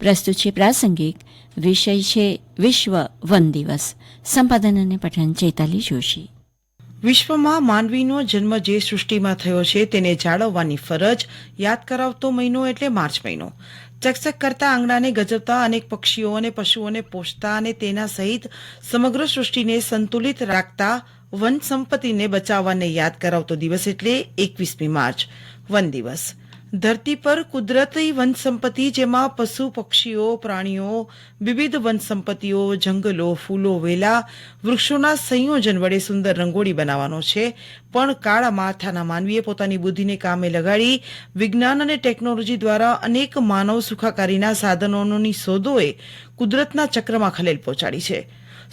પ્રસ્તુત છે પ્રાસંગિક વિષય છે વિશ્વ વન દિવસ. સંપાદન અને પઠન ચૈતાલી જોશી. વિશ્વમાં માનવીનો જન્મ જે સૃષ્ટિમાં થયો છે તેને જાળવવાની ફરજ યાદ કરાવતો મહિનો એટલે માર્ચ મહિનો. ચકચક કરતા આંગણાને ગજવતા અનેક પક્ષીઓ અને પશુઓને પોષતા અને તેના સહિત સમગ્ર સૃષ્ટિને સંતુલિત રાખતા વન સંપત્તિને બચાવવાને યાદ કરાવતો દિવસ એટલે એકવીસમી માર્ચ. વન દિવસ. ધરતી પર કુદરતી વન જેમાં પશુ, પક્ષીઓ, પ્રાણીઓ, વિવિધ વન સંપત્તિઓ જંગલો, ફૂલો, વેલા, વૃક્ષોના સંયોજન વડે સુંદર રંગોળી બનાવવાનો છે. પણ કાળા માથાના માનવીએ પોતાની બુદ્ધિને કામે લગાડી વિજ્ઞાન અને ટેકનોલોજી દ્વારા અનેક માનવ સુખાકારીના સાધનોની શોધોએ કુદરતના ચક્રમાં ખલેલ પહોંચાડી છે.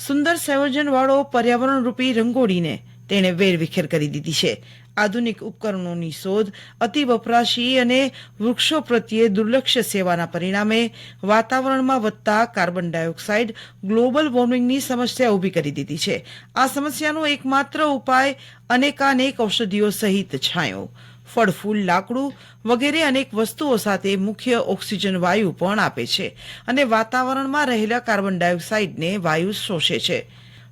સુંદર સંયોજનવાળો પર્યાવરણ રૂપી રંગોળીને તેણે વેરવિખેર કરી દીધી છે. આધુનિક ઉપકરણોની શોધ, અતિ વપરાશી અને વૃક્ષો પ્રત્યે દુર્લક્ષ્ય સેવાના પરિણામે વાતાવરણમાં વધતા કાર્બન ડાયોક્સાઇડ ગ્લોબલ વોર્મિંગની સમસ્યા ઊભી કરી દીધી છે. આ સમસ્યાનો એકમાત્ર ઉપાય અનેકાનેક ઔષધિઓ સહિત છાંયો. ફળ ફૂલ લાકડું વગેરે અનેક વસ્તુઓ સાથે મુખ્ય ઓક્સિજન વાયુ પણ આપે છે અને વાતાવરણમાં રહેલા કાર્બન ડાયોક્સાઇડને વાયુ શોષે છે.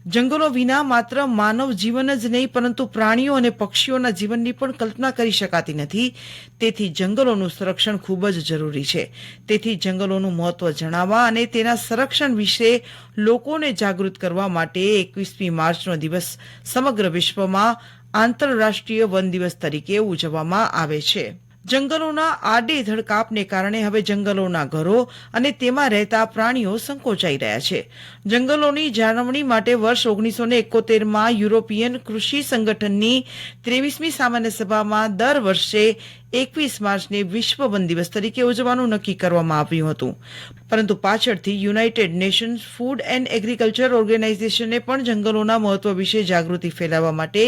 જંગલો વિના માત્ર માનવ જીવન જ નહીં, પરંતુ પ્રાણીઓ અને પક્ષીઓના જીવનની પણ કલ્પના કરી શકાતી નથી. તેથી જંગલોનું સંરક્ષણ ખૂબ જ જરૂરી છે. તેથી જંગલોનું મહત્વ જણાવવા અને તેના સંરક્ષણ વિશે લોકોને જાગૃત કરવા માટે એકવીસમી માર્ચનો દિવસ સમગ્ર વિશ્વમાં આંતરરાષ્ટ્રીય વન દિવસ તરીકે ઉજવવામાં આવે છે. જંગલોના આડેધડ કાપને કારણે હવે જંગલોના ઘરો અને તેમાં રહેતા પ્રાણીઓ સંકોચાઈ રહ્યા છે. જંગલોની જાળવણી માટે વર્ષ ઓગણીસો ને એકોતેરમાં યુરોપિયન કૃષિ સંગઠનની ત્રેવીસમી સામાન્ય સભામાં દર વર્ષે એકવીસ માર્ચને વિશ્વ વન દિવસ તરીકે ઉજવવાનું નક્કી કરવામાં આવ્યું હતું. પરંતુ પાછળથી United Nations food and agriculture ઓર્ગેનાઇઝેશને પણ જંગલોના મહત્વ વિશે જાગૃતિ ફેલાવવા માટે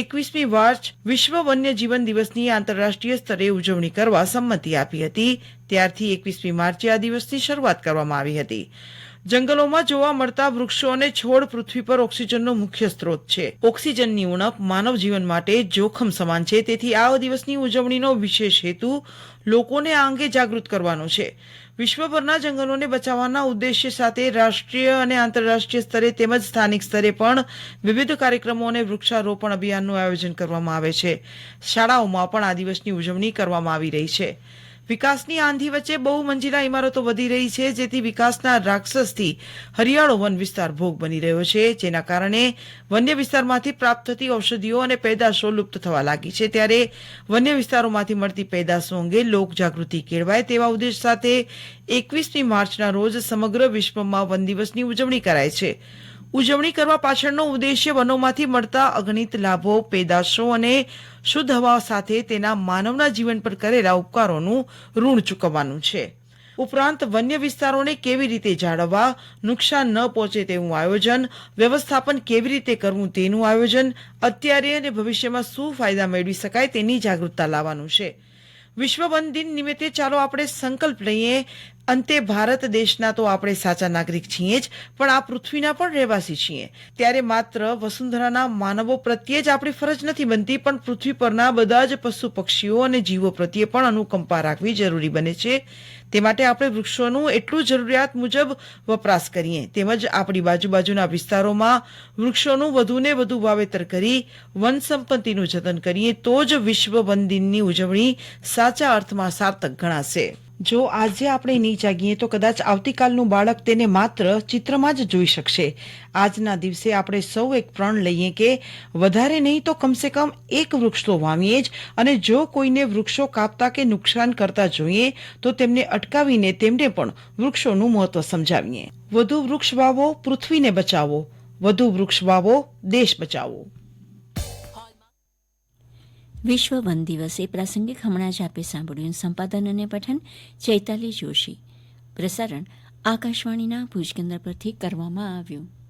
એકવીસમી માર્ચ વિશ્વ વન્ય જીવન દિવસની આંતરરાષ્ટ્રીય સ્તરે ઉજવણી કરવા સંમતિ આપી હતી. ત્યારથી એકવીસમી માર્ચે આ દિવસની શરૂઆત કરવામાં આવી હતી. જંગલોમાં જોવા મળતા વૃક્ષો અને છોડ પૃથ્વી પર ઓક્સિજનનો મુખ્ય સ્ત્રોત છે. ઓક્સિજનની ઉણપ માનવ જીવન માટે જોખમ સમાન છે. તેથી આ દિવસની ઉજવણીનો વિશેષ હેતુ લોકોને આ અંગે જાગૃત કરવાનો છે. વિશ્વભરના જંગલોને બચાવવાના ઉદ્દેશ્ય સાથે રાષ્ટ્રીય અને આંતરરાષ્ટ્રીય સ્તરે તેમજ સ્થાનિક સ્તરે પણ વિવિધ કાર્યક્રમો અને વૃક્ષારોપણ અભિયાનનું આયોજન કરવામાં આવે છે. શાળાઓમાં પણ આ દિવસની ઉજવણી કરવામાં આવી રહી છે. વિકાસની આંધી વચ્ચે બહુ મંજિલા ઇમારતો વધી રહી છે, જેથી વિકાસના રાક્ષસથી હરિયાળો વન વિસ્તાર ભોગ બની રહ્યો છે, જેના કારણે વન્ય વિસ્તારમાંથી પ્રાપ્ત થતી ઔષધિઓ અને પેદાશો લુપ્ત થવા લાગી છે. ત્યારે વન્ય વિસ્તારોમાંથી મળતી પેદાશો અંગે લોક જાગૃતિ કેળવાય તેવા ઉદ્દેશ સાથે એકવીસમી માર્ચના રોજ સમગ્ર વિશ્વમાં વન દિવસની ઉજવણી કરાય છે. ઉજવણી કરવા પાછળનો ઉદ્દેશ્ય વનોમાંથી મળતા અગણિત લાભો, પેદાશો અને શુદ્ધ હવા સાથે તેના માનવના જીવન પર કરેલા ઉપકારોનું ઋણ ચૂકવવાનું છે. ઉપરાંત વન્ય વિસ્તારોને કેવી રીતે જાળવવા, નુકસાન ન પહોંચે તેવું આયોજન, વ્યવસ્થાપન કેવી રીતે કરવું તેનું આયોજન, અત્યારે અને ભવિષ્યમાં શું ફાયદા મેળવી શકાય તેની જાગૃતતા લાવવાનું છે. વિશ્વ વન દિન નિમિત્તે ચાલો આપણે સંકલ્પ લઈએ અંતે ભારત દેશના તો આપણે સાચા નાગરિક છીએ જ, પણ આ પૃથ્વીના પણ રહેવાસી છીએ. ત્યારે માત્ર વસુંધરાના માનવો પ્રત્યે જ આપણી ફરજ નથી બનતી, પણ પૃથ્વી પરના બધા જ પશુ પક્ષીઓ અને જીવો પ્રત્યે પણ અનુકંપા રાખવી જરૂરી બને છે. તે માટે આપણે વૃક્ષોનું એટલું જરૂરિયાત મુજબ વપરાશ કરીએ. તેમજ આપણી બાજુબાજુના વિસ્તારોમાં વૃક્ષોનું વધુને વધુ વાવેતર કરી, વન સંપત્તિનું જતન કરીએ, તો જ વિશ્વ વન દિનની ઉજવણી સાચા અર્થમાં સાર્થક ગણાશે. જો આજે આપણે નહીં જાગીએ તો કદાચ આવતીકાલનું બાળક તેને માત્ર ચિત્રમાં જ જોઈ શકશે. આજના દિવસે આપણે સૌ એક પ્રણ લઈએ કે વધારે નહીં તો કમસે કમ એક વૃક્ષ તો વાવીએ જ અને જો કોઈને વૃક્ષો કાપતા કે નુકસાન કરતા જોઈએ, તો તેમને અટકાવીને તેમને પણ વૃક્ષોનું મહત્વ સમજાવીએ. વધુ વૃક્ષ વાવો, પૃથ્વીને બચાવો. વધુ વૃક્ષ વાવો, દેશ બચાવો. વિશ્વ વન દિવસ એ પ્રાસંગિક હમણાં જ આપે સાંભળ્યું. સંપાદન અને પઠન ચૈતાલી જોશી. પ્રસારણ આકાશવાણીના ભુજ કેન્દ્ર પરથી કરવામાં આવ્યું.